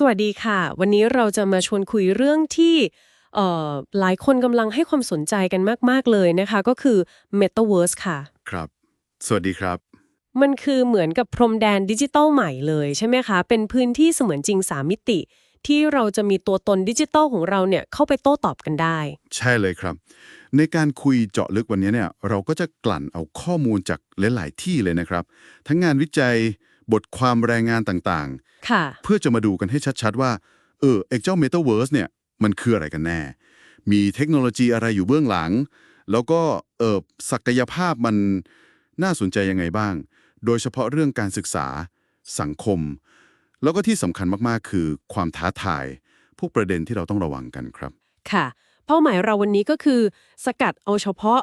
สวัสดีค่ะ วันนี้เราจะมาชวนคุยเรื่องที่เอ่อหลายคนกำลังให้ความสนใจกันมาก ๆ เลยนะคะ ก็คือ Metaverse ค่ะ ครับ สวัสดีครับ มันคือเหมือนกับพรมแดนดิจิตอลใหม่เลยใช่ไหมคะ เป็นพื้นที่เสมือนจริง 3 มิติ ที่เราจะมีตัวตนดิจิตอลของเราเนี่ยเข้าไปโต้ตอบกันได้ ใช่เลยครับ ในการคุยเจาะลึกวันนี้เนี่ยเราก็จะกลั่นเอาข้อมูลจากหลาย ๆ ที่เลยนะครับ ทั้งงานวิจัย บทความรายงานต่างค่ะ ๆ เพื่อจะมาดูกันให้ชัดๆว่า เออไอ้เจ้า Metaverse เนี่ยมันคืออะไรกันแน่ มีเทคโนโลยีอะไรอยู่เบื้องหลัง แล้วก็เออศักยภาพมันน่าสนใจยังไงบ้าง โดยเฉพาะเรื่องการศึกษา สังคม แล้วก็ที่สำคัญมากๆ คือความท้าทาย พวกประเด็นที่เราต้องระวังกันครับ ค่ะ เป้าหมายเราวันนี้ก็คือ สกัดเอาเฉพาะ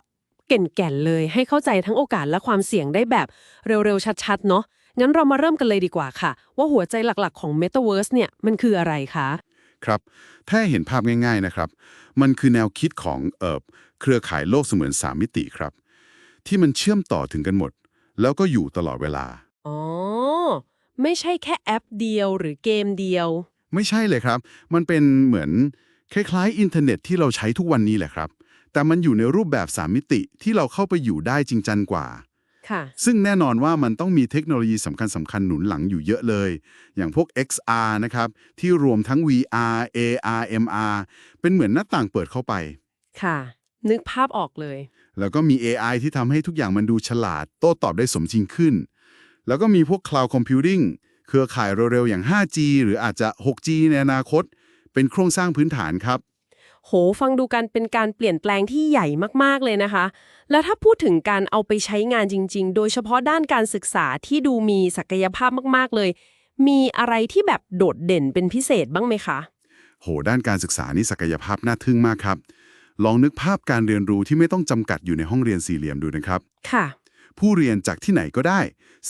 เก่นๆเลย ให้เข้าใจทั้งโอกาสและความเสี่ยงได้แบบเร็วๆชัดๆ เนาะ งั้นเรามาเริ่มกันเลยดีกว่าค่ะ ว่าหัวใจหลักๆของ Metaverse เนี่ยมันคืออะไรคะครับ ถ้าให้เห็นภาพง่าย ๆนะครับ มันคือแนวคิดของเอ่อเครือข่ายโลกเสมือน 3 มิติครับ ที่มันเชื่อมต่อถึงกันหมด แล้วก็อยู่ตลอดเวลา อ๋อ ไม่ใช่แค่แอปเดียวหรือเกมเดียว ไม่ใช่เลยครับ มันเป็นเหมือนคล้ายๆ อินเทอร์เน็ตที่เราใช้ทุกวันนี้แหละครับ แต่มันอยู่ในรูปแบบ 3 มิติที่เราเข้าไปอยู่ได้จริงจังกว่า ค่ะ ซึ่งแน่นอนว่ามันต้องมีเทคโนโลยีสำคัญสำคัญหนุนหลังอยู่เยอะเลย อย่างพวก XR นะครับ ที่รวมทั้ง VR AR MR เป็นเหมือนหน้าต่างเปิดเข้าไป ค่ะ นึกภาพออกเลย แล้วก็มี AI ที่ทำให้ทุกอย่างมันดูฉลาด โต้ตอบได้สมจริงขึ้น แล้วก็มีพวก Cloud Computing เครือข่ายเร็วๆอย่าง 5G หรืออาจจะ 6G ในอนาคต เป็นโครงสร้างพื้นฐานครับ โห ฟังดูกันเป็นการเปลี่ยนแปลงที่ใหญ่มากๆเลยนะคะ แล้วถ้าพูดถึงการเอาไปใช้งานจริง ๆ โดยเฉพาะด้านการศึกษาที่ดูมีศักยภาพมากๆเลย มีอะไรที่แบบโดดเด่นเป็นพิเศษบ้างไหมคะ โห ด้านการศึกษานี่ศักยภาพน่าทึ่งมากครับ ลองนึกภาพการเรียนรู้ที่ไม่ต้องจำกัดอยู่ในห้องเรียนสี่เหลี่ยมดูนะครับ ค่ะ ผู้เรียนจากที่ไหนก็ได้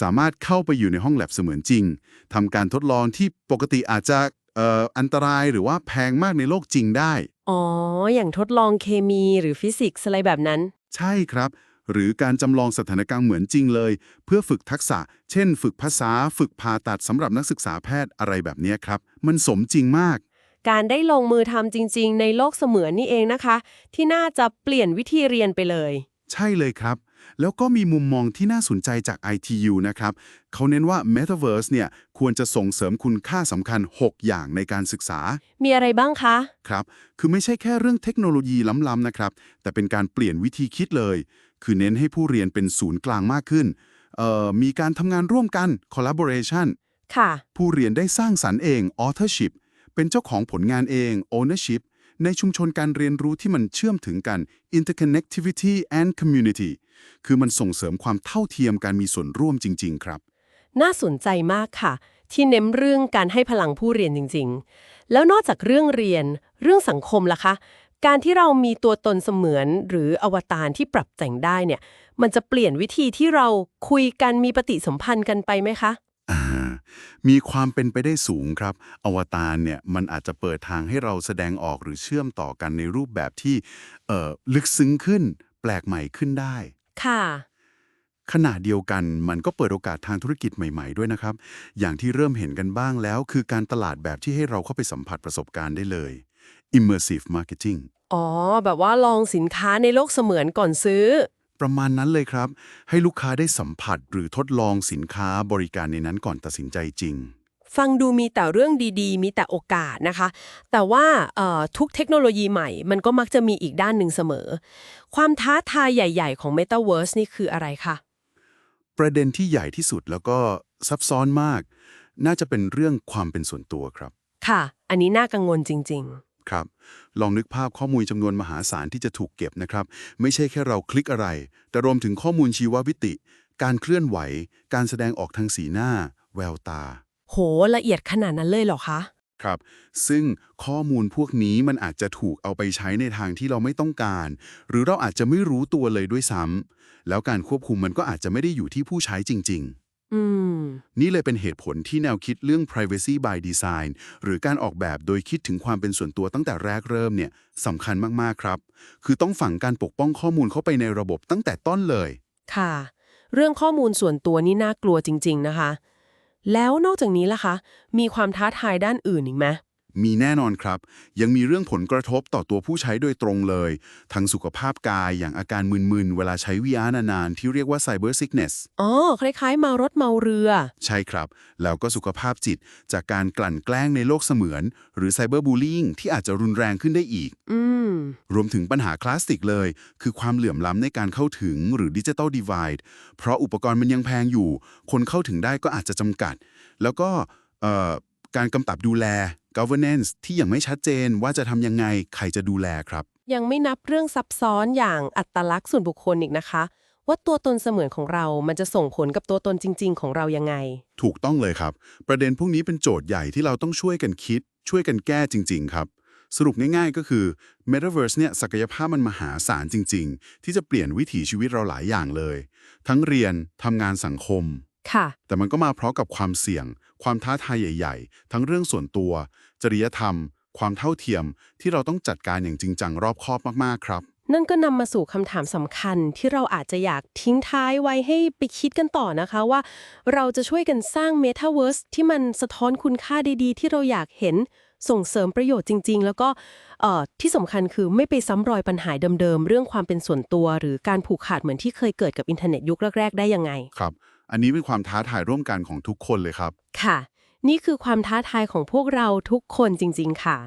สามารถเข้าไปอยู่ในห้องแลบเสมือนจริงทำการทดลองที่ปกติอาจจะเอ่ออันตรายหรือว่าแพงมากในโลกจริงได้ อ๋อ อย่างทดลองเคมีหรือฟิสิกส์อะไรแบบนั้น ใช่ครับ หรือการจำลองสถานการณ์เหมือนจริงเลย เพื่อฝึกทักษะ เช่น ฝึกภาษา ฝึกผ่าตัดสำหรับนักศึกษาแพทย์อะไรแบบเนี้ยครับ มันสมจริงมาก การได้ลงมือทำจริง ๆ ในโลกเสมือนนี่เองนะคะ ที่น่าจะเปลี่ยนวิธีเรียนไปเลย ใช่เลยครับ แล้วก็มีมุมมองที่น่าสนใจจาก ITU นะครับ เขาเน้นว่า Metaverse เนี่ยควรจะส่งเสริมคุณค่าสำคัญ 6 อย่างในการศึกษา มีอะไรบ้างคะ ครับ คือไม่ใช่แค่เรื่องเทคโนโลยีล้ำๆนะครับ แต่เป็นการเปลี่ยนวิธีคิดเลย คือเน้นให้ผู้เรียนเป็นศูนย์กลางมากขึ้นเอ่อมีการทำงานร่วมกัน collaboration ค่ะ ผู้เรียนได้สร้างสรรค์เอง authorship เป็นเจ้าของผลงานเอง ownership ในชุมชนการเรียนรู้ที่มันเชื่อมถึงกัน interconnectivity and community คือมันส่งเสริมความเท่าเทียมการมีส่วนร่วมจริง ๆ ครับ น่าสนใจมากค่ะ ที่เน้นเรื่องการให้พลังผู้เรียนจริง ๆ แล้วนอกจากเรื่องเรียน เรื่องสังคมล่ะคะ การที่เรามีตัวตนเสมือนหรืออวตารที่ปรับแต่งได้เนี่ย มันจะเปลี่ยนวิธีที่เราคุยกันมีปฏิสัมพันธ์กันไปไหมคะอ่ามีความเป็นไปได้สูงครับ อวตารเนี่ยมันอาจจะเปิดทางให้เราแสดงออกหรือเชื่อมต่อกันในรูปแบบที่เอ่อลึกซึ้งขึ้น แปลกใหม่ขึ้นได้ ค่ะ ขณะเดียวกันมันก็เปิดโอกาสทางธุรกิจใหม่ๆด้วยนะครับ อย่างที่เริ่มเห็นกันบ้างแล้ว คือการตลาดแบบที่ให้เราเข้าไปสัมผัสประสบการณ์ได้เลย immersive marketing อ๋อ แบบว่าลองสินค้าในโลกเสมือนก่อนซื้อ ประมาณนั้นเลยครับ ให้ลูกค้าได้สัมผัสหรือทดลองสินค้าบริการในนั้นก่อนตัดสินใจจริง ฟังดูมีแต่เรื่องดีๆ มีแต่โอกาสนะคะ แต่ว่าเอ่อทุกเทคโนโลยีใหม่ มันก็มักจะมีอีกด้านหนึ่งเสมอ ความท้าทายใหญ่ ๆ ของ Metaverse นี่คืออะไรคะประเด็นที่ใหญ่ที่สุดแล้วก็ซับซ้อนมาก น่าจะเป็นเรื่องความเป็นส่วนตัวครับ ค่ะ อันนี้น่ากังวลจริงครับ ลองนึกภาพข้อมูลจำนวนมหาศาลที่จะถูกเก็บนะครับ ไม่ใช่แค่เราคลิกอะไร แต่รวมถึงข้อมูลชีววิติ การเคลื่อนไหว การแสดงออกทางสีหน้า แววตาๆ โหละเอียดขนาดนั้นเลยเหรอคะ ครับ ซึ่งข้อมูลพวกนี้มันอาจจะถูกเอาไปใช้ในทางที่เราไม่ต้องการ หรือเราอาจจะไม่รู้ตัวเลยด้วยซ้ำแล้วการควบคุมมันก็อาจจะไม่ได้อยู่ที่ผู้ใช้จริงๆอืมนี่เลยเป็นเหตุผลที่แนวคิดเรื่อง privacy by design หรือการออกแบบโดยคิดถึงความเป็นส่วนตัวตั้งแต่แรกเริ่มเนี่ยสำคัญมาก ๆ ครับ คือต้องฝังการปกป้องข้อมูลเข้าไปในระบบตั้งแต่ต้นเลย ค่ะ เรื่องข้อมูลส่วนตัวนี่น่ากลัวจริง ๆ นะคะ แล้วนอกจากนี้ล่ะคะ มีความท้าทายด้านอื่นอีกไหม มีแน่นอนครับ ยังมีเรื่องผลกระทบต่อตัวผู้ใช้โดยตรงเลย ทั้งสุขภาพกายอย่างอาการมึนๆ เวลาใช้ VR นานๆ ที่เรียกว่า Cyber Sickness อ๋อ คล้ายๆ เมารถเมาเรือ ใช่ครับ แล้วก็สุขภาพจิตจากการกลั่นแกล้งในโลกเสมือน หรือ Cyber Bullying ที่อาจจะรุนแรงขึ้นได้อีกอืมรวมถึงปัญหาคลาสสิกเลย คือความเหลื่อมล้ำในการเข้าถึงหรือ Digital Divide เพราะอุปกรณ์มันยังแพงอยู่ คนเข้าถึงได้ก็อาจจะจำกัด แล้วก็เอ่อการกำกับดูแล governance ที่ยังไม่ชัดเจนว่าจะทำยังไงใครจะดูแลครับ ยังไม่นับเรื่องซับซ้อนอย่างอัตลักษณ์ส่วนบุคคลอีกนะคะ ว่าตัวตนเสมือนของเรา มันจะส่งผลกับตัวตนจริง ๆ ของเรายังไง ถูกต้องเลยครับ ประเด็นพวกนี้เป็นโจทย์ใหญ่ที่เราต้องช่วยกันคิด ช่วยกันแก้จริง ๆ ครับสรุปง่ายๆ ก็คือ Metaverse เนี่ยศักยภาพมันมหาศาลจริง ๆ ที่จะเปลี่ยนวิถีชีวิตเราหลายอย่างเลย ทั้งเรียนทำงานสังคม ค่ะ แต่มันก็มาพร้อมกับความเสี่ยง ความท้าทายใหญ่ ๆ ทั้งเรื่องส่วนตัว จริยธรรม ความเท่าเทียม ที่เราต้องจัดการอย่างจริงจังรอบคอบมากๆครับ นั่นก็นำมาสู่คำถามสำคัญที่เราอาจจะอยากทิ้งท้ายไว้ให้ไปคิดกันต่อนะคะว่า เราจะช่วยกันสร้าง Metaverse ที่มันสะท้อนคุณค่าดีๆ ที่เราอยากเห็นส่งเสริมประโยชน์จริง ๆ แล้วก็เอ่อที่สำคัญคือไม่ไปซ้ำรอยปัญหาเดิมๆ เรื่องความเป็นส่วนตัว หรือการผูกขาดเหมือนที่เคยเกิดกับอินเทอร์เน็ตยุคแรก ๆ ได้ยังไง ครับ อันนี้เป็นความท้าทายร่วมกันของทุกคนเลยครับ ค่ะ นี่คือความท้าทายของพวกเราทุกคนจริง ๆ ค่ะ